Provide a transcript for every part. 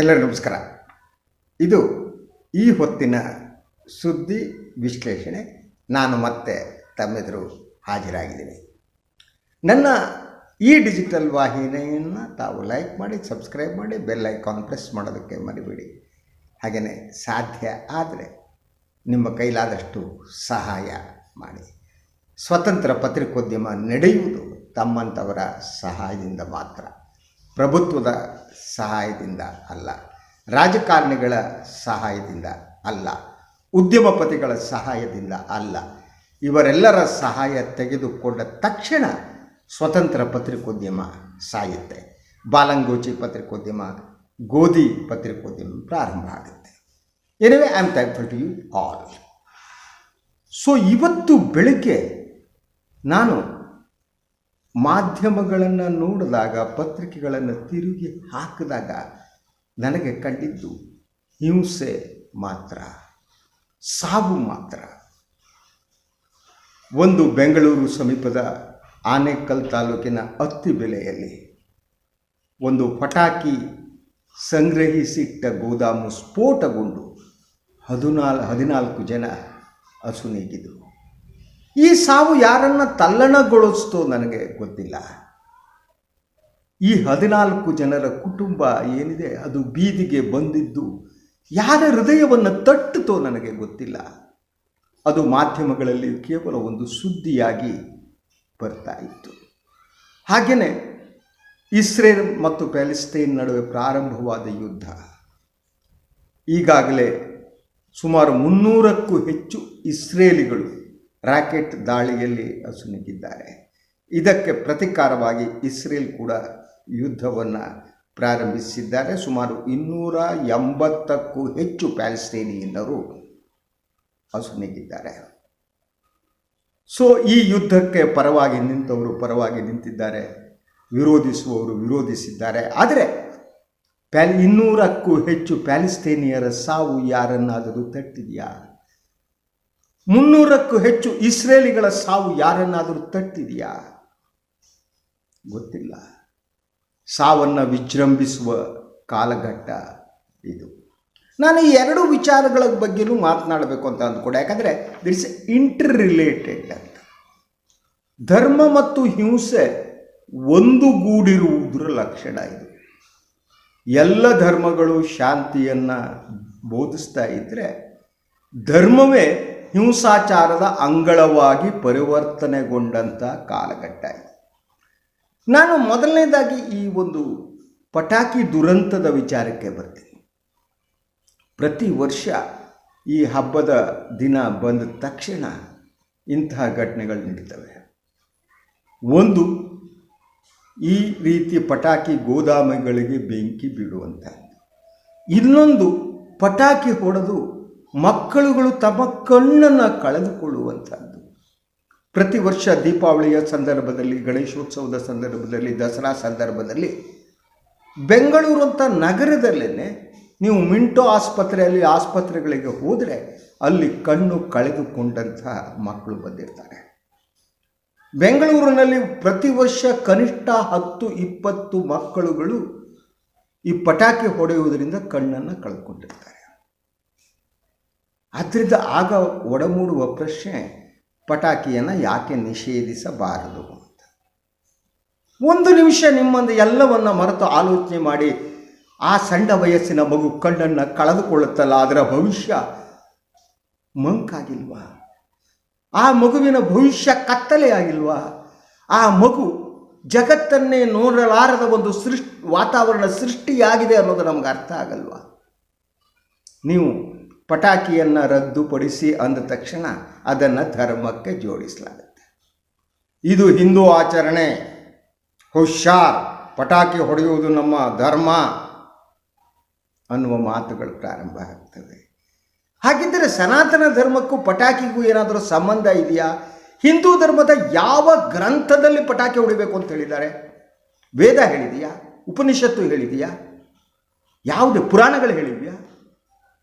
ಎಲ್ಲರಿಗೂ ನಮಸ್ಕಾರ. ಇದು ಈ ಹೊತ್ತಿನ ಸುದ್ದಿ ವಿಶ್ಲೇಷಣೆ. ನಾನು ಮತ್ತೆ ತಮ್ಮೆದುರು ಹಾಜರಾಗಿದ್ದೀನಿ. ನನ್ನ ಈ ಡಿಜಿಟಲ್ ವಾಹಿನಿಯನ್ನು ತಾವು ಲೈಕ್ ಮಾಡಿ ಸಬ್ಸ್ಕ್ರೈಬ್ ಮಾಡಿ ಬೆಲ್ ಐಕಾನ್ ಪ್ರೆಸ್ ಮಾಡೋದಕ್ಕೆ ಮರಿಬೇಡಿ. ಹಾಗೆಯೇ ಸಾಧ್ಯ ಆದರೆ ನಿಮ್ಮ ಕೈಲಾದಷ್ಟು ಸಹಾಯ ಮಾಡಿ. ಸ್ವತಂತ್ರ ಪತ್ರಿಕೋದ್ಯಮ ನಡೆಯುವುದು ತಮ್ಮಂಥವರ ಸಹಾಯದಿಂದ ಮಾತ್ರ. ಪ್ರಭುತ್ವದ ಸಹಾಯದಿಂದ ಅಲ್ಲ, ರಾಜಕಾರಣಿಗಳ ಸಹಾಯದಿಂದ ಅಲ್ಲ, ಉದ್ಯಮಪತಿಗಳ ಸಹಾಯದಿಂದ ಅಲ್ಲ. ಇವರೆಲ್ಲರ ಸಹಾಯ ತೆಗೆದುಕೊಂಡ ತಕ್ಷಣ ಸ್ವತಂತ್ರ ಪತ್ರಿಕೋದ್ಯಮ ಸಾಯುತ್ತೆ. ಬಾಲಂಗೋಚಿ ಪತ್ರಿಕೋದ್ಯಮ, ಗೋಧಿ ಪತ್ರಿಕೋದ್ಯಮ ಪ್ರಾರಂಭ ಆಗುತ್ತೆ. Anyway I am thankful to you all so ಇವತ್ತು ಬೆಳಗ್ಗೆ ನಾನು ಮಾಧ್ಯಮಗಳನ್ನು ನೋಡಿದಾಗ, ಪತ್ರಿಕೆಗಳನ್ನು ತಿರುಗಿ ಹಾಕಿದಾಗ ನನಗೆ ಕಂಡಿದ್ದು ಹಿಂಸೆ ಮಾತ್ರ, ಸಾವು ಮಾತ್ರ. ಒಂದು ಬೆಂಗಳೂರು ಸಮೀಪದ ಆನೇಕಲ್ ತಾಲೂಕಿನ ಅತ್ತಿಬೆಲೆಯಲ್ಲಿ ಒಂದು ಪಟಾಕಿ ಸಂಗ್ರಹಿಸಿಟ್ಟ ಗೋದಾಮು ಸ್ಫೋಟಗೊಂಡು ಹದಿನಾಲ್, ಹದಿನಾಲ್ಕು ಜನ ಅಸುನೀಗಿದರು ಈ ಸಾವು ಯಾರನ್ನ ತಲ್ಲಣಗೊಳಿಸ್ತು ನನಗೆ ಗೊತ್ತಿಲ್ಲ. ಈ ಹದಿನಾಲ್ಕು ಜನರ ಕುಟುಂಬ ಏನಿದೆ, ಅದು ಬೀದಿಗೆ ಬಂದಿದ್ದು ಯಾರ ಹೃದಯವನ್ನು ತಟ್ಟಿತೋ ನನಗೆ ಗೊತ್ತಿಲ್ಲ. ಅದು ಮಾಧ್ಯಮಗಳಲ್ಲಿ ಕೇವಲ ಒಂದು ಸುದ್ದಿಯಾಗಿ ಬರ್ತಾ ಇತ್ತು. ಹಾಗೆಯೇ ಇಸ್ರೇಲ್ ಮತ್ತು ಪ್ಯಾಲೆಸ್ತೈನ್ ನಡುವೆ ಪ್ರಾರಂಭವಾದ ಯುದ್ಧ ಈಗಾಗಲೇ ಸುಮಾರು ಮುನ್ನೂರಕ್ಕೂ ಹೆಚ್ಚು ಇಸ್ರೇಲಿಗಳು ರಾಕೆಟ್ ದಾಳಿಯಲ್ಲಿ ಅಸುನಿಗಿದ್ದಾರೆ ಇದಕ್ಕೆ ಪ್ರತಿಕಾರವಾಗಿ ಇಸ್ರೇಲ್ ಕೂಡ ಯುದ್ಧವನ್ನು ಪ್ರಾರಂಭಿಸಿದ್ದಾರೆ. ಸುಮಾರು ಇನ್ನೂರ ಎಂಬತ್ತಕ್ಕೂ ಹೆಚ್ಚು ಪ್ಯಾಲೆಸ್ತೈನಿಯನ್ನರು ಅಸುನಿಗಿದ್ದಾರೆ. ಸೊ, ಈ ಯುದ್ಧಕ್ಕೆ ಪರವಾಗಿ ನಿಂತವರು, ಪರವಾಗಿ ನಿಂತಿದ್ದಾರೆ, ವಿರೋಧಿಸುವವರು ವಿರೋಧಿಸಿದ್ದಾರೆ. ಆದರೆ, ಪ್ಯಾಲ್ ಇನ್ನೂರಕ್ಕೂ ಹೆಚ್ಚು ಪ್ಯಾಲಿಸ್ತೇನಿಯರ ಸಾವು ಯಾರನ್ನಾದರೂ ತಟ್ಟಿದೆಯಾ? ಮುನ್ನೂರಕ್ಕೂ ಹೆಚ್ಚು ಇಸ್ರೇಲಿಗಳ ಸಾವು ಯಾರನ್ನಾದರೂ ತಟ್ಟಿದೆಯಾ? ಗೊತ್ತಿಲ್ಲ. ಸಾವನ್ನು ವಿಜೃಂಭಿಸುವ ಕಾಲಘಟ್ಟ ಇದು. ನಾನು ಈ ಎರಡು ವಿಚಾರಗಳ ಬಗ್ಗೆಯೂ ಮಾತನಾಡಬೇಕು ಅಂತ ಅಂದ್ಕೊಂಡೆ. ಯಾಕಂದರೆ ದಿಟ್ಸ್ ಇಂಟರ್ ರಿಲೇಟೆಡ್ ಅಂತ. ಧರ್ಮ ಮತ್ತು ಹಿಂಸೆ ಒಂದುಗೂಡಿರುವುದರ ಲಕ್ಷಣ ಇದು. ಎಲ್ಲ ಧರ್ಮಗಳು ಶಾಂತಿಯನ್ನು ಬೋಧಿಸ್ತಾ ಇದ್ದರೆ ಧರ್ಮವೇ ಹಿಂಸಾಚಾರದ ಅಂಗಳವಾಗಿ ಪರಿವರ್ತನೆಗೊಂಡಂಥ ಕಾಲಘಟ್ಟ ಇದು ನಾನು ಮೊದಲನೇದಾಗಿ ಈ ಒಂದು ಪಟಾಕಿ ದುರಂತದ ವಿಚಾರಕ್ಕೆ ಬರ್ತೀನಿ. ಪ್ರತಿ ವರ್ಷ ಈ ಹಬ್ಬದ ದಿನ ಬಂದ ತಕ್ಷಣ ಇಂತಹ ಘಟನೆಗಳು ನಡೀತವೆ. ಒಂದು, ಈ ರೀತಿ ಪಟಾಕಿ ಗೋದಾಮಗಳಿಗೆ ಬೆಂಕಿ ಬೀಳುವಂಥ ಇನ್ನೊಂದು, ಪಟಾಕಿ ಹೊಡೆದು ಮಕ್ಕಳುಗಳು ತಮ್ಮ ಕಣ್ಣನ್ನು ಕಳೆದುಕೊಳ್ಳುವಂಥದ್ದು ಪ್ರತಿ ವರ್ಷ ದೀಪಾವಳಿಯ ಸಂದರ್ಭದಲ್ಲಿ, ಗಣೇಶೋತ್ಸವದ ಸಂದರ್ಭದಲ್ಲಿ, ದಸರಾ ಸಂದರ್ಭದಲ್ಲಿ ಬೆಂಗಳೂರು ಅಂತ ನಗರದಲ್ಲೇ ನೀವು ಮಿಂಟೋ ಆಸ್ಪತ್ರೆಯಲ್ಲಿ ಆಸ್ಪತ್ರೆಗಳಿಗೆ ಹೋದರೆ ಅಲ್ಲಿ ಕಣ್ಣು ಕಳೆದುಕೊಂಡಂಥ ಮಕ್ಕಳು ಬಂದಿರ್ತಾರೆ. ಬೆಂಗಳೂರಿನಲ್ಲಿ ಪ್ರತಿ ವರ್ಷ ಕನಿಷ್ಠ ಹತ್ತು, ಇಪ್ಪತ್ತು ಮಕ್ಕಳುಗಳು ಈ ಪಟಾಕಿ ಹೊಡೆಯುವುದರಿಂದ ಕಣ್ಣನ್ನು ಕಳೆದುಕೊಂಡಿರ್ತಾರೆ. ಆದ್ದರಿಂದ ಆಗ ಒಡಮೂಡುವ ಪ್ರಶ್ನೆ ಪಟಾಕಿಯನ್ನು ಯಾಕೆ ನಿಷೇಧಿಸಬಾರದು ಅಂತ. ಒಂದು ನಿಮಿಷ ನಿಮ್ಮಂದು ಎಲ್ಲವನ್ನು ಮರೆತು ಆಲೋಚನೆ ಮಾಡಿ, ಆ ಸಣ್ಣ ವಯಸ್ಸಿನ ಮಗು ಕಣ್ಣನ್ನು ಕಳೆದುಕೊಳ್ಳುತ್ತಲ್ಲ, ಅದರ ಭವಿಷ್ಯ ಮಂಕಾಗಿಲ್ವಾ? ಆ ಮಗುವಿನ ಭವಿಷ್ಯ ಕತ್ತಲೆಯಾಗಿಲ್ವಾ ಆ ಮಗು ಜಗತ್ತನ್ನೇ ನೋಡಲಾರದ ಒಂದು ಸೃಷ್ಟಿ, ವಾತಾವರಣ ಸೃಷ್ಟಿಯಾಗಿದೆ ಅನ್ನೋದು ನಮ್ಗೆ ಅರ್ಥ ಆಗಲ್ವಾ? ನೀವು ಪಟಾಕಿಯನ್ನು ರದ್ದುಪಡಿಸಿ ಅಂದ ತಕ್ಷಣ ಅದನ್ನು ಧರ್ಮಕ್ಕೆ ಜೋಡಿಸಲಾಗುತ್ತೆ. ಇದು ಹಿಂದೂ ಆಚರಣೆ. ಹುಷಾರ್, ಪಟಾಕಿ ಹೊಡೆಯುವುದು ನಮ್ಮ ಧರ್ಮ ಅನ್ನುವ ಮಾತುಗಳು ಪ್ರಾರಂಭ ಆಗ್ತದೆ. ಹಾಗಿದ್ದರೆ ಸನಾತನ ಧರ್ಮಕ್ಕೂ ಪಟಾಕಿಗೂ ಏನಾದರೂ ಸಂಬಂಧ ಇದೆಯಾ? ಹಿಂದೂ ಧರ್ಮದ ಯಾವ ಗ್ರಂಥದಲ್ಲಿ ಪಟಾಕಿ ಹೊಡಿಬೇಕು ಅಂತ ಹೇಳಿದ್ದಾರೆ? ವೇದ ಹೇಳಿದೆಯಾ? ಉಪನಿಷತ್ತು ಹೇಳಿದೆಯಾ? ಯಾವುದೇ ಪುರಾಣಗಳು ಹೇಳಿದೆಯಾ?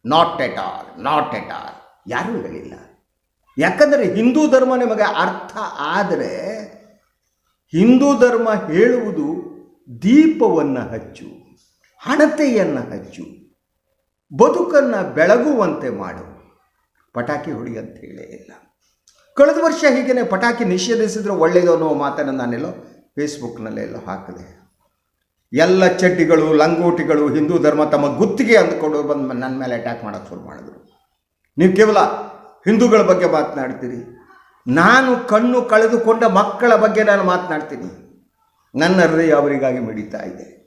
Not at all not at all ಯಾರೂ ಹೇಳಿಲ್ಲ. ಯಾಕಂದರೆ ಹಿಂದೂ ಧರ್ಮ ನಿಮಗೆ ಅರ್ಥ ಆದರೆ ಹಿಂದೂ ಧರ್ಮ ಹೇಳುವುದು ದೀಪವನ್ನು ಹಚ್ಚು, ಹಣತೆಯನ್ನು ಹಚ್ಚು, ಬದುಕನ್ನು ಬೆಳಗುವಂತೆ ಮಾಡು. ಪಟಾಕಿ ಹೊಡಿ ಅಂತ ಹೇಳೇ ಇಲ್ಲ. ಕಳೆದ ವರ್ಷ ಹೀಗೇನೆ ಪಟಾಕಿ ನಿಷೇಧಿಸಿದ್ರೆ ಒಳ್ಳೆಯದು ಅನ್ನೋ ಮಾತನ್ನು ನಾನೆಲ್ಲೋ ಫೇಸ್ಬುಕ್ನಲ್ಲೆಲ್ಲೋ ಹಾಕಿದೆ. ಎಲ್ಲ ಚಡ್ಡಿಗಳು, ಲಂಗೋಟಿಗಳು, ಹಿಂದೂ ಧರ್ಮ ತಮ್ಮ ಗುತ್ತಿಗೆ ಅಂದುಕೊಂಡು ಬಂದು ನನ್ನ ಮೇಲೆ ಅಟ್ಯಾಕ್ ಮಾಡೋಕ್ಕೆ ಶುರು ಮಾಡಿದ್ರು. ನೀವು ಕೇವಲ ಹಿಂದೂಗಳ ಬಗ್ಗೆ ಮಾತನಾಡ್ತೀರಿ. ನಾನು ಕಣ್ಣು ಕಳೆದುಕೊಂಡ ಮಕ್ಕಳ ಬಗ್ಗೆ ನಾನು ಮಾತನಾಡ್ತೀನಿ. ನನ್ನ ಹೃದಯ ಅವರಿಗಾಗಿ ಮಿಡಿತಾ ಇದೆ.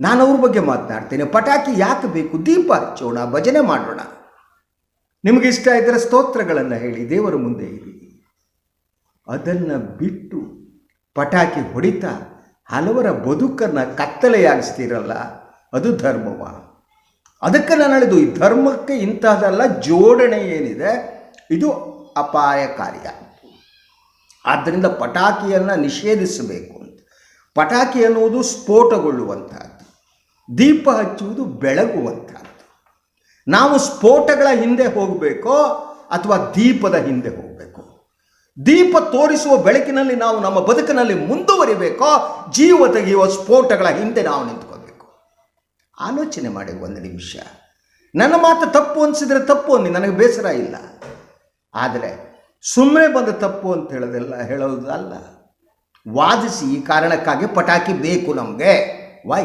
ನಾನು ಅವ್ರ ಬಗ್ಗೆ ಮಾತನಾಡ್ತೇನೆ. ಪಟಾಕಿ ಯಾಕೆ ಬೇಕು? ದೀಪ ಹಚ್ಚೋಣ, ಭಜನೆ ಮಾಡೋಣ. ನಿಮಗೆ ಇಷ್ಟ ಇದ್ದರೆ ಸ್ತೋತ್ರಗಳನ್ನು ಹೇಳಿ, ದೇವರ ಮುಂದೆ ಇರಿ. ಅದನ್ನು ಬಿಟ್ಟು ಪಟಾಕಿ ಹೊಡಿತಾ ಹಲವರ ಬದುಕನ್ನು ಕತ್ತಲೆಯಾಗಿಸ್ತೀರಲ್ಲ, ಅದು ಧರ್ಮವ. ಅದಕ್ಕೆ ನಾನು ಹೇಳಿದ್ದು, ಈ ಧರ್ಮಕ್ಕೆ ಇಂತಹದೆಲ್ಲ ಜೋಡಣೆ ಏನಿದೆ, ಇದು ಅಪಾಯಕಾರಿಯ. ಆದ್ದರಿಂದ ಪಟಾಕಿಯನ್ನು ನಿಷೇಧಿಸಬೇಕು ಅಂತ. ಪಟಾಕಿ ಅನ್ನುವುದು ಸ್ಫೋಟಗೊಳ್ಳುವಂತಹದ್ದು. ದೀಪ ಹಚ್ಚುವುದು ಬೆಳಗುವಂತಹದ್ದು. ನಾವು ಸ್ಫೋಟಗಳ ಹಿಂದೆ ಹೋಗಬೇಕೋ ಅಥವಾ ದೀಪದ ಹಿಂದೆ ಹೋಗಬೇಕು? ದೀಪ ತೋರಿಸುವ ಬೆಳಕಿನಲ್ಲಿ ನಾವು ನಮ್ಮ ಬದುಕಿನಲ್ಲಿ ಮುಂದುವರಿಬೇಕೋ? ಜೀವ ತೆಗೆಯುವ ಸ್ಫೋಟಗಳ ಹಿಂದೆ ನಾವು ನಿಂತ್ಕೋಬೇಕು ಆಲೋಚನೆ ಮಾಡಿ ಒಂದು ನಿಮಿಷ. ನನ್ನ ಮಾತು ತಪ್ಪು ಅನಿಸಿದ್ರೆ ತಪ್ಪು ಅನ್ನಿ, ನನಗೆ ಬೇಸರ ಇಲ್ಲ. ಆದರೆ ಸುಮ್ಮನೆ ಬಂದ ತಪ್ಪು ಅಂತ ಹೇಳೋದಿಲ್ಲ, ಹೇಳೋದು ಅಲ್ಲ. ವಾದಿಸಿ ಈ ಕಾರಣಕ್ಕಾಗಿ ಪಟಾಕಿ ಬೇಕು ನಮಗೆ. ವೈ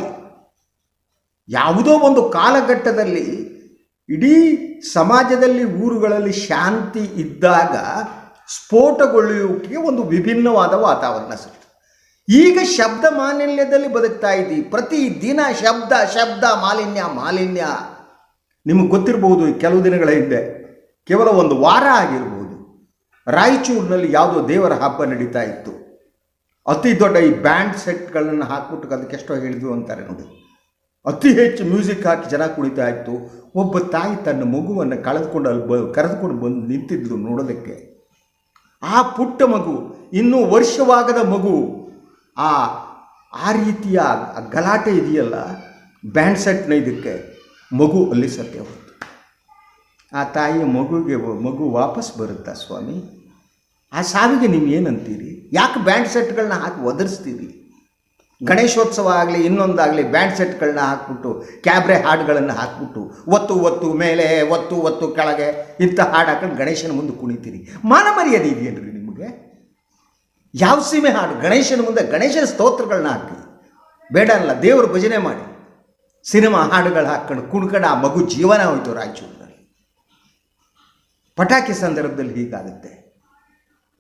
ಯಾವುದೋ ಒಂದು ಕಾಲಘಟ್ಟದಲ್ಲಿ ಇಡೀ ಸಮಾಜದಲ್ಲಿ ಊರುಗಳಲ್ಲಿ ಶಾಂತಿ ಇದ್ದಾಗ ಸ್ಫೋಟಗೊಳ್ಳುವಿಕೆ ಒಂದು ವಿಭಿನ್ನವಾದ ವಾತಾವರಣ ಸೃಷ್ಟಿ. ಈಗ ಶಬ್ದ ಮಾಲಿನ್ಯದಲ್ಲಿ ಬದುಕ್ತಾ ಇದ್ದೀವಿ ಪ್ರತಿ ದಿನ ಶಬ್ದ ಶಬ್ದ, ಮಾಲಿನ್ಯ ಮಾಲಿನ್ಯ. ನಿಮಗೆ ಗೊತ್ತಿರಬಹುದು ಕೆಲವು ದಿನಗಳ ಹಿಂದೆ ಕೇವಲ ಒಂದು ವಾರ ಆಗಿರ್ಬೋದು. ರಾಯಚೂರಿನಲ್ಲಿ ಯಾವುದೋ ದೇವರ ಹಬ್ಬ ನಡೀತಾ ಇತ್ತು. ಅತಿ ದೊಡ್ಡ ಈ ಬ್ಯಾಂಡ್ ಸೆಟ್ಗಳನ್ನು ಹಾಕ್ಬಿಟ್ಟು ಅದಕ್ಕೆ ಎಷ್ಟೋ ಹೇಳಿದ್ವು ಅಂತಾರೆ ನೋಡಿ. ಅತಿ ಹೆಚ್ಚು ಮ್ಯೂಸಿಕ್ ಹಾಕಿ ಜನ ಕುಣಿತಾ ಇತ್ತು. ಒಬ್ಬ ತಾಯಿ ತನ್ನ ಮಗುವನ್ನು ಕಳೆದುಕೊಂಡು ಅಲ್ಲಿ ಬ ಕರೆದುಕೊಂಡು ಬಂದು ನಿಂತಿದ್ರು ನೋಡೋದಕ್ಕೆ. ಆ ಪುಟ್ಟ ಮಗು, ಇನ್ನೂ ವರ್ಷವಾಗದ ಮಗು, ಆ ಆ ರೀತಿಯ ಗಲಾಟೆ ಇದೆಯಲ್ಲ, ಬ್ಯಾಂಡ್ ಸೆಟ್ನ ಇದಕ್ಕೆ ಮಗು ಅಲ್ಲಿ ಸತ್ಯ ಆ ತಾಯಿಯ ಮಗುಗೆ ಮಗು ವಾಪಸ್ ಬರುತ್ತಾ ಸ್ವಾಮಿ? ಆ ಸಾವಿಗೆ ನೀವು ಏನಂತೀರಿ ಯಾಕೆ ಬ್ಯಾಂಡ್ ಸೆಟ್ಗಳನ್ನ ಹಾಕಿ ಒದರಿಸ್ತೀರಿ? ಗಣೇಶೋತ್ಸವ ಆಗಲಿ, ಇನ್ನೊಂದಾಗಲಿ ಬ್ಯಾಂಡ್ ಸೆಟ್ಗಳನ್ನ ಹಾಕ್ಬಿಟ್ಟು, ಕ್ಯಾಬ್ರೆ ಹಾಡುಗಳನ್ನು ಹಾಕ್ಬಿಟ್ಟು, ಒತ್ತು ಒತ್ತು, ಮೇಲೆ ಒತ್ತು ಒತ್ತು, ಕೆಳಗೆ ಇಂಥ ಹಾಡು ಹಾಕೊಂಡು ಗಣೇಶನ ಮುಂದೆ ಕುಣಿತೀರಿ. ಮಾನ ಮರ್ಯಾದೆ ಇದೆಯೇನ್ರಿ ನಿಮಗೆ? ಯಾವ ಸೀಮೆ ಹಾಡು? ಗಣೇಶನ ಮುಂದೆ, ಗಣೇಶನ ಸ್ತೋತ್ರಗಳನ್ನ ಹಾಕಿ. ಬೇಡ ಅಲ್ಲ, ದೇವ್ರ ಭಜನೆ ಮಾಡಿ. ಸಿನಿಮಾ ಹಾಡುಗಳು ಹಾಕ್ಕೊಂಡು ಕುಣ್ಕೊಂಡು ಆ ಮಗು ಜೀವನ ಹೋಯಿತು ರಾಯಚೂರಿನಲ್ಲಿ. ಪಟಾಕಿ ಸಂದರ್ಭದಲ್ಲಿ ಹೀಗಾಗುತ್ತೆ.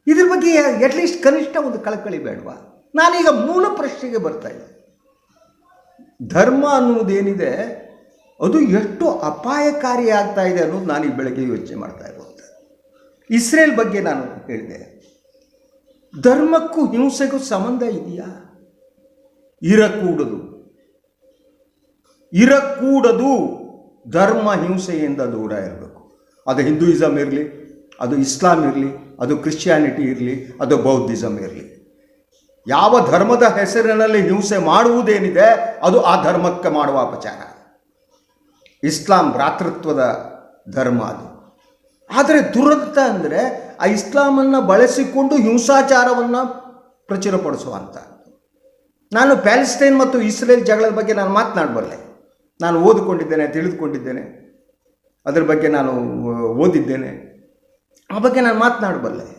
ಇದ್ರ ಬಗ್ಗೆ ಅಟ್ಲೀಸ್ಟ್ ಕನಿಷ್ಠ ಒಂದು ಕಳಕಳಿ ಬೇಡವಾ? ನಾನೀಗ ಮೂಲ ಪ್ರಶ್ನೆಗೆ ಬರ್ತಾ ಇದ್ದೆ ಧರ್ಮ ಅನ್ನುವುದೇನಿದೆ, ಅದು ಎಷ್ಟು ಅಪಾಯಕಾರಿ ಆಗ್ತಾ ಇದೆ ಅನ್ನೋದು ನಾನು ಈ ಬೆಳಗ್ಗೆ ಯೋಚನೆ ಮಾಡ್ತಾ ಇರುವಂಥ ಇಸ್ರೇಲ್ ಬಗ್ಗೆ ನಾನು ಹೇಳಿದೆ. ಧರ್ಮಕ್ಕೂ ಹಿಂಸೆಗೂ ಸಂಬಂಧ ಇದೆಯಾ? ಇರಕೂಡದು ಇರಕೂಡದು ಧರ್ಮ ಹಿಂಸೆಯಿಂದ ದೂರ ಇರಬೇಕು. ಅದು ಹಿಂದೂಯಿಸಮ್ ಇರಲಿ, ಅದು ಇಸ್ಲಾಂ ಇರಲಿ, ಅದು ಕ್ರಿಶ್ಚಿಯಾನಿಟಿ ಇರಲಿ, ಅದು ಬೌದ್ಧಿಸಮ್ ಇರಲಿ. ಯಾವ ಧರ್ಮದ ಹೆಸರಿನಲ್ಲಿ ಹಿಂಸೆ ಮಾಡುವುದೇನಿದೆ, ಅದು ಆ ಧರ್ಮಕ್ಕೆ ಮಾಡುವ ಅಪಚಾರ. ಇಸ್ಲಾಂ ಭ್ರಾತೃತ್ವದ ಧರ್ಮ ಅದು. ಆದರೆ ದುರಂತ ಅಂದರೆ ಆ ಇಸ್ಲಾಮನ್ನು ಬಳಸಿಕೊಂಡು ಹಿಂಸಾಚಾರವನ್ನು ಪ್ರಚುರಪಡಿಸುವಂಥ ನಾನು ಪ್ಯಾಲೆಸ್ಟೈನ್ ಮತ್ತು ಇಸ್ರೇಲ್ ಜಗಳದ ಬಗ್ಗೆ ನಾನು ಮಾತನಾಡಬಲ್ಲೆ. ನಾನು ಓದಿಕೊಂಡಿದ್ದೇನೆ, ತಿಳಿದುಕೊಂಡಿದ್ದೇನೆ. ಅದರ ಬಗ್ಗೆ ನಾನು ಓದಿದ್ದೇನೆ. ಆ ಬಗ್ಗೆ ನಾನು ಮಾತನಾಡಬಲ್ಲೆ.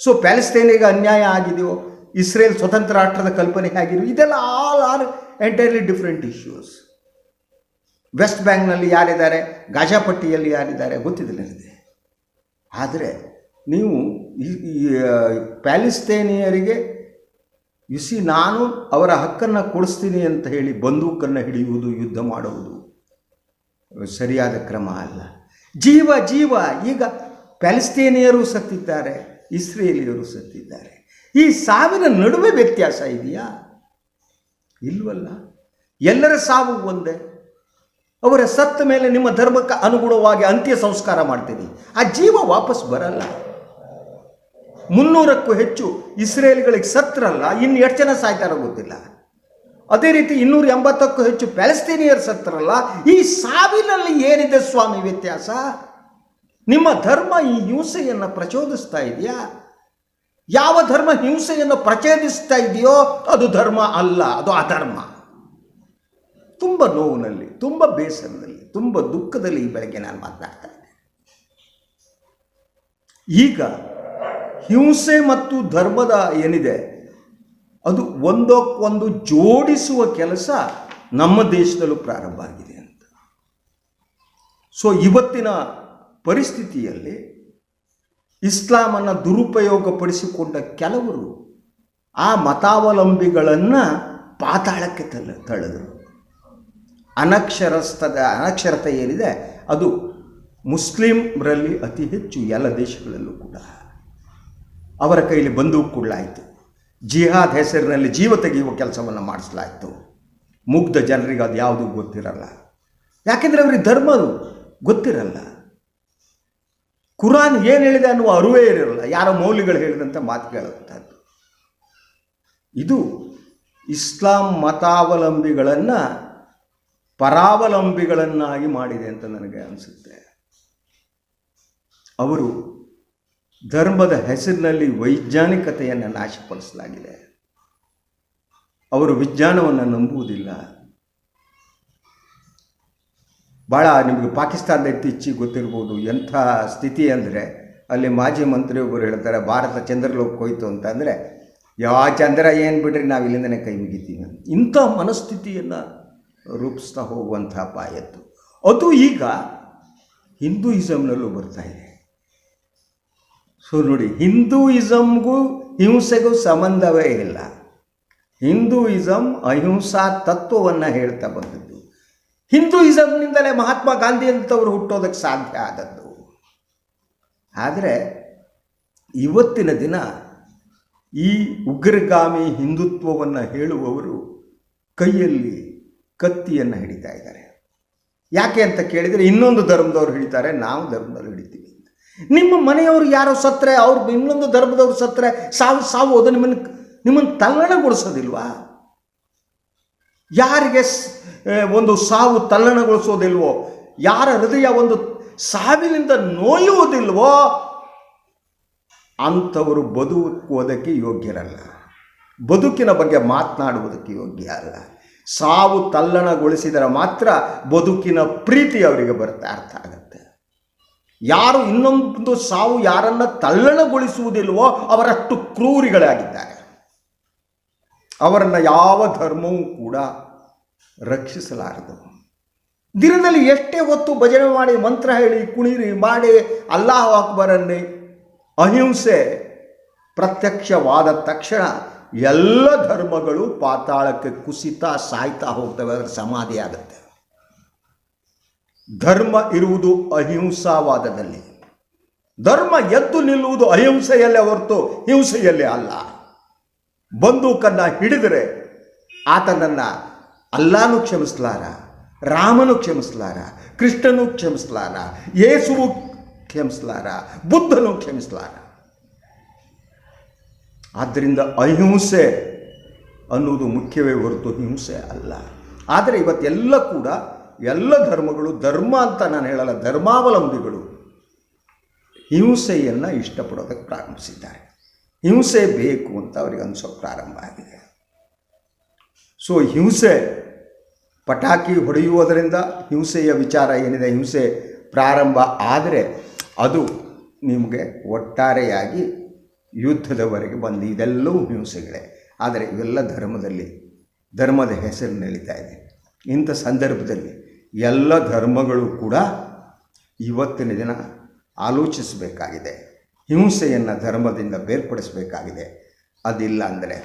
ಸೊ ಪ್ಯಾಲೆಸ್ತೈನಿಗೆ ಅನ್ಯಾಯ ಆಗಿದೆಯೋ ಇಸ್ರೇಲ್ ಸ್ವತಂತ್ರ ರಾಷ್ಟ್ರದ ಕಲ್ಪನೆ ಆಗಿದೆಯೋ ಇದೆಲ್ಲ all are entirely different issues west ಬ್ಯಾಂಕ್ನಲ್ಲಿ ಯಾರಿದ್ದಾರೆ ಗಾಜಾಪಟ್ಟಿಯಲ್ಲಿ ಯಾರಿದ್ದಾರೆ ಗೊತ್ತಿದೆ ನನಗೆ. ಆದರೆ ನೀವು ಪ್ಯಾಲಿಸ್ತೇನಿಯರಿಗೆ ಯುಸಿ ನಾನು ಅವರ ಹಕ್ಕನ್ನು ಕೊಡಿಸ್ತೀನಿ ಅಂತ ಹೇಳಿ ಬಂದೂಕನ್ನು ಹಿಡಿಯುವುದು, ಯುದ್ಧ ಮಾಡುವುದು, ಸರಿಯಾದ ಕ್ರಮ ಅಲ್ಲ. ಜೀವ ಜೀವ, ಈಗ ಪ್ಯಾಲಿಸ್ತೇನಿಯರು ಸತ್ತಿದ್ದಾರೆ. ಇಸ್ರೇಲಿಯರು ಸತ್ತಿದ್ದಾರೆ. ಈ ಸಾವಿನ ನಡುವೆ ವ್ಯತ್ಯಾಸ ಇದೆಯಾ? ಇಲ್ವಲ್ಲ. ಎಲ್ಲರ ಸಾವು ಒಂದೇ. ಅವರ ಸತ್ತ ಮೇಲೆ ನಿಮ್ಮ ಧರ್ಮಕ್ಕೆ ಅನುಗುಣವಾಗಿ ಅಂತ್ಯ ಸಂಸ್ಕಾರ ಮಾಡ್ತೀರಿ ಆ ಜೀವ ವಾಪಸ್ ಬರಲ್ಲ. ಮುನ್ನೂರಕ್ಕೂ ಹೆಚ್ಚು ಇಸ್ರೇಲ್ಗಳಿಗೆ ಸತ್ರಲ್ಲ, ಇನ್ನು ಎಷ್ಟು ಜನ ಸಾಯ್ತಾರೋ ಗೊತ್ತಿಲ್ಲ. ಅದೇ ರೀತಿ ಇನ್ನೂರ ಎಂಬತ್ತಕ್ಕೂ ಹೆಚ್ಚು ಪ್ಯಾಲೆಸ್ತೀನಿಯರ್ ಸತ್ರಲ್ಲ. ಈ ಸಾವಿನಲ್ಲಿ ಏನಿದೆ ಸ್ವಾಮಿ ವ್ಯತ್ಯಾಸ? ನಿಮ್ಮ ಧರ್ಮ ಈ ಹಿಂಸೆಯನ್ನು ಪ್ರಚೋದಿಸ್ತಾ ಇದೆಯಾ? ಯಾವ ಧರ್ಮ ಹಿಂಸೆಯನ್ನು ಪ್ರಚೋದಿಸ್ತಾ ಇದೆಯೋ ಅದು ಧರ್ಮ ಅಲ್ಲ, ಅದು ಅಧರ್ಮ. ತುಂಬ ನೋವಿನಲ್ಲಿ, ತುಂಬ ಬೇಸರದಲ್ಲಿ, ತುಂಬ ದುಃಖದಲ್ಲಿ ಈ ಬೆಳಗ್ಗೆ ನಾನು ಮಾತನಾಡ್ತಾ ಈಗ ಹಿಂಸೆ ಮತ್ತು ಧರ್ಮದ ಏನಿದೆ, ಅದು ಒಂದಕ್ಕೊಂದು ಜೋಡಿಸುವ ಕೆಲಸ ನಮ್ಮ ದೇಶದಲ್ಲೂ ಪ್ರಾರಂಭ ಆಗಿದೆ ಅಂತ. ಸೊ ಇವತ್ತಿನ ಪರಿಸ್ಥಿತಿಯಲ್ಲಿ ಇಸ್ಲಾಮನ್ನು ದುರುಪಯೋಗಪಡಿಸಿಕೊಂಡ ಕೆಲವರು ಆ ಮತಾವಲಂಬಿಗಳನ್ನು ಪಾತಾಳಕ್ಕೆ ತಳ್ಳ, ತಳ್ಳಿದರು. ಅನಕ್ಷರಸ್ಥದ, ಅನಕ್ಷರತೆ ಏನಿದೆ? ಅದು ಮುಸ್ಲಿಮ್ರಲ್ಲಿ ಅತಿ ಹೆಚ್ಚು ಎಲ್ಲ ದೇಶಗಳಲ್ಲೂ ಕೂಡ. ಅವರ ಕೈಲಿ ಬಂದೂಕು ಕೊಡಲಾಯಿತು ಜಿಹಾದ್ ಹೆಸರಿನಲ್ಲಿ ಜೀವ ತೆಗೆಯುವ ಕೆಲಸವನ್ನು ಮಾಡಿಸಲಾಯಿತು. ಮುಗ್ಧ ಜನರಿಗೆ ಅದು ಯಾವುದೂ ಗೊತ್ತಿರಲ್ಲ. ಯಾಕೆಂದರೆ ಅವರಿಗೆ ಧರ್ಮ ಗೊತ್ತಿರಲ್ಲ. ಕುರಾನ್ ಏನು ಹೇಳಿದೆ ಅನ್ನುವ ಅರಿವೇ ಇರಲ್ಲ. ಯಾರ ಮೌಲ್ಯಗಳು ಹೇಳಿದಂಥ ಮಾತು ಕೇಳುವಂಥದ್ದು ಇದು ಇಸ್ಲಾಂ ಮತಾವಲಂಬಿಗಳನ್ನು ಪರಾವಲಂಬಿಗಳನ್ನಾಗಿ ಮಾಡಿದೆ ಅಂತ ನನಗೆ ಅನಿಸುತ್ತೆ. ಅವರು ಧರ್ಮದ ಹೆಸರಿನಲ್ಲಿ ವೈಜ್ಞಾನಿಕತೆಯನ್ನು ನಾಶಪಡಿಸಲಾಗಿದೆ. ಅವರು ವಿಜ್ಞಾನವನ್ನು ನಂಬುವುದಿಲ್ಲ. ಭಾಳ ನಿಮಗೆ ಪಾಕಿಸ್ತಾನದ ಇತ್ತೀಚೆಗೆ ಗೊತ್ತಿರ್ಬೋದು ಎಂಥ ಸ್ಥಿತಿ ಅಂದರೆ, ಅಲ್ಲಿ ಮಾಜಿ ಮಂತ್ರಿಯೊಬ್ಬರು ಹೇಳ್ತಾರೆ, ಭಾರತ ಚಂದ್ರಲೋಕ ಹೋಯ್ತು ಅಂತ ಅಂದರೆ ಯಾವ ಚಂದ್ರ ಏನು ಬಿಡ್ರಿ, ನಾವು ಇಲ್ಲಿಂದನೇ ಕೈ ಮುಗಿತೀವಿ. ಇಂಥ ಮನಸ್ಥಿತಿಯನ್ನು ರೂಪಿಸ್ತಾ ಹೋಗುವಂಥ ಪಾಯತ್ತು ಅದು ಈಗ ಹಿಂದೂಯಿಸಮ್ನಲ್ಲೂ ಬರ್ತಾ ಇದೆ. ಸೊ ನೋಡಿ ಹಿಂದೂಯಿಸಮ್ಗೂ ಹಿಂಸೆಗೂ ಸಂಬಂಧವೇ ಇಲ್ಲ. ಹಿಂದೂಯಿಸಮ್ ಅಹಿಂಸಾ ತತ್ವವನ್ನು ಹೇಳ್ತಾ ಬಂದದ್ದು. ಹಿಂದೂಯಿಸಮ್ನಿಂದಲೇ ಮಹಾತ್ಮ ಗಾಂಧಿ ಅಂತವರು ಹುಟ್ಟೋದಕ್ಕೆ ಸಾಧ್ಯ ಆದದ್ದು. ಆದರೆ ಇವತ್ತಿನ ದಿನ ಈ ಉಗ್ರಗಾಮಿ ಹಿಂದುತ್ವವನ್ನು ಹೇಳುವವರು ಕೈಯಲ್ಲಿ ಕತ್ತಿಯನ್ನು ಹಿಡಿತಾ ಇದ್ದಾರೆ. ಯಾಕೆ ಅಂತ ಕೇಳಿದರೆ ಇನ್ನೊಂದು ಧರ್ಮದವ್ರು ಹಿಡಿತಾರೆ, ನಾವು ಧರ್ಮದವ್ರು ಹಿಡಿತೀವಿ ನಿಮ್ಮ ಮನೆಯವರು ಯಾರೋ ಸತ್ತರೆ ಅವ್ರು ಇನ್ನೊಂದು ಧರ್ಮದವ್ರು ಸತ್ತರೆ ಸಾವು ಸಾವು ಅದು ನಿಮ್ಮನ್ನು ನಿಮ್ಮನ್ನು ತಲ್ಲಣಗೊಳಿಸೋದಿಲ್ವಾ? ಯಾರಿಗೆ ಒಂದು ಸಾವು ತಲ್ಲಣಗೊಳಿಸೋದಿಲ್ವೋ? ಯಾರ ಹೃದಯ ಒಂದು ಸಾವಿನಿಂದ ನೋಯುವುದಿಲ್ವೋ? ಅಂಥವರು ಬದುಕುವುದಕ್ಕೆ ಯೋಗ್ಯರಲ್ಲ. ಬದುಕಿನ ಬಗ್ಗೆ ಮಾತನಾಡುವುದಕ್ಕೆ ಯೋಗ್ಯ ಅಲ್ಲ ಸಾವು ತಲ್ಲಣಗೊಳಿಸಿದರೆ ಮಾತ್ರ ಬದುಕಿನ ಪ್ರೀತಿ ಅವರಿಗೆ ಬರ್ತಾ ಅರ್ಥ ಆಗುತ್ತೆ. ಯಾರು ಇನ್ನೊಂದು ಸಾವು ಯಾರನ್ನ ತಲ್ಲಣಗೊಳಿಸುವುದಿಲ್ವೋ ಅವರಷ್ಟು ಕ್ರೂರಿಗಳಾಗಿದ್ದಾರೆ. ಅವರನ್ನು ಯಾವ ಧರ್ಮವೂ ಕೂಡ ರಕ್ಷಿಸಲಾರದು. ದಿನದಲ್ಲಿ ಎಷ್ಟೇ ಹೊತ್ತು ಭಜನೆ ಮಾಡಿ ಮಂತ್ರ ಹೇಳಿ, ಕುಣಿರಿ, ಮಾಡಿ, ಅಲ್ಲಾಹ್ ಅಕ್ಬರನ್ನೇ ಅಹಿಂಸೆ ಪ್ರತ್ಯಕ್ಷವಾದ ತಕ್ಷಣ ಎಲ್ಲ ಧರ್ಮಗಳು ಪಾತಾಳಕ್ಕೆ ಕುಸಿತ ಸಾಯ್ತಾ ಹೋಗ್ತವೆ, ಅದರ ಸಮಾಧಿ ಆಗುತ್ತೆ. ಧರ್ಮ ಇರುವುದು ಅಹಿಂಸಾವಾದದಲ್ಲಿ. ಧರ್ಮ ಎದ್ದು ನಿಲ್ಲುವುದು ಅಹಿಂಸೆಯಲ್ಲೇ ಹೊರತು ಹಿಂಸೆಯಲ್ಲೇ ಅಲ್ಲ. ಬಂದೂಕನ್ನು ಹಿಡಿದರೆ ಆತನನ್ನು ಅಲ್ಲಾನು ಕ್ಷಮಿಸ್ಲಾರ, ರಾಮನು ಕ್ಷಮಿಸ್ಲಾರ, ಕೃಷ್ಣನು ಕ್ಷಮಿಸ್ಲಾರ, ಯೇಸುವು ಕ್ಷಮಿಸ್ಲಾರ, ಬುದ್ಧನು ಕ್ಷಮಿಸ್ಲಾರ. ಆದ್ದರಿಂದ ಅಹಿಂಸೆ ಅನ್ನುವುದು ಮುಖ್ಯವೇ ಹೊರತು ಹಿಂಸೆ ಅಲ್ಲ. ಆದರೆ ಇವತ್ತೆಲ್ಲ ಕೂಡ ಎಲ್ಲ ಧರ್ಮಗಳು, ಧರ್ಮ ಅಂತ ನಾನು ಹೇಳಲ್ಲ, ಧರ್ಮಾವಲಂಬಿಗಳು ಹಿಂಸೆಯನ್ನು ಇಷ್ಟಪಡೋದಕ್ಕೆ ಪ್ರಾರಂಭಿಸಿದ್ದಾರೆ. ಹಿಂಸೆ ಬೇಕು ಅಂತ ಅವರಿಗೆ ಅನಿಸೋ ಪ್ರಾರಂಭ ಆಗಿದೆ. ಸೊ ಹಿಂಸೆ ಪಟಾಕಿ ಹೊಡೆಯುವುದರಿಂದ ಹಿಂಸೆಯ ವಿಚಾರ ಏನಿದೆ? ಹಿಂಸೆ ಪ್ರಾರಂಭ ಆದರೆ ಅದು ನಿಮಗೆ ಒಟ್ಟಾರೆಯಾಗಿ ಯುದ್ಧದವರೆಗೆ ಬಂದು ಇದೆಲ್ಲವೂ ಹಿಂಸೆಗಳೇ. ಆದರೆ ಇವೆಲ್ಲ ಧರ್ಮದಲ್ಲಿ, ಧರ್ಮದ ಹೆಸರು ನಡೀತಾ ಇದೆ. ಇಂಥ ಸಂದರ್ಭದಲ್ಲಿ ಎಲ್ಲ ಧರ್ಮಗಳು ಕೂಡ ಇವತ್ತಿನ ದಿನ ಆಲೋಚಿಸಬೇಕಾಗಿದೆ. ಹಿಂಸೆಯನ್ನು ಧರ್ಮದಿಂದ ಬೇರ್ಪಡಿಸಬೇಕಾಗಿದೆ. ಅದಿಲ್ಲ ಅಂದರೆ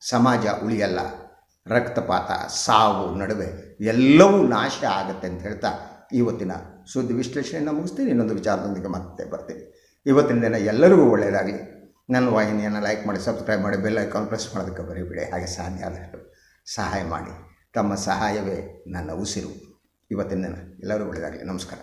ಸಮಾಜ ಉಳಿಯಲ್ಲ. ರಕ್ತಪಾತ, ಸಾವು, ನಡುವೆ ಎಲ್ಲವೂ ನಾಶ ಆಗುತ್ತೆ ಅಂತ ಹೇಳ್ತಾ ಇವತ್ತಿನ ಸುದ್ದಿ ವಿಶ್ಲೇಷಣೆಯನ್ನು ಮುಗಿಸ್ತೀನಿ. ಇನ್ನೊಂದು ವಿಚಾರದೊಂದಿಗೆ ಮತ್ತೆ ಬರ್ತೀನಿ. ಇವತ್ತಿನ ದಿನ ಎಲ್ಲರಿಗೂ ಒಳ್ಳೆಯದಾಗಲಿ. ನನ್ನ ವಾಹಿನಿಯನ್ನು ಲೈಕ್ ಮಾಡಿ, ಸಬ್ಸ್ಕ್ರೈಬ್ ಮಾಡಿ, ಬೆಲ್ ಐಕಾನ್ ಪ್ರೆಸ್ ಮಾಡೋದಕ್ಕೆ ಬರೀಬಿಡಿ ಹಾಗೆ ಸಾಧ್ಯ ಆದಷ್ಟು ಸಹಾಯ ಮಾಡಿ. ತಮ್ಮ ಸಹಾಯವೇ ನನ್ನ ಉಸಿರು. ಇವತ್ತಿನ ದಿನ ಎಲ್ಲರೂ ಒಳ್ಳೆಯದಾಗಲಿ. ನಮಸ್ಕಾರ.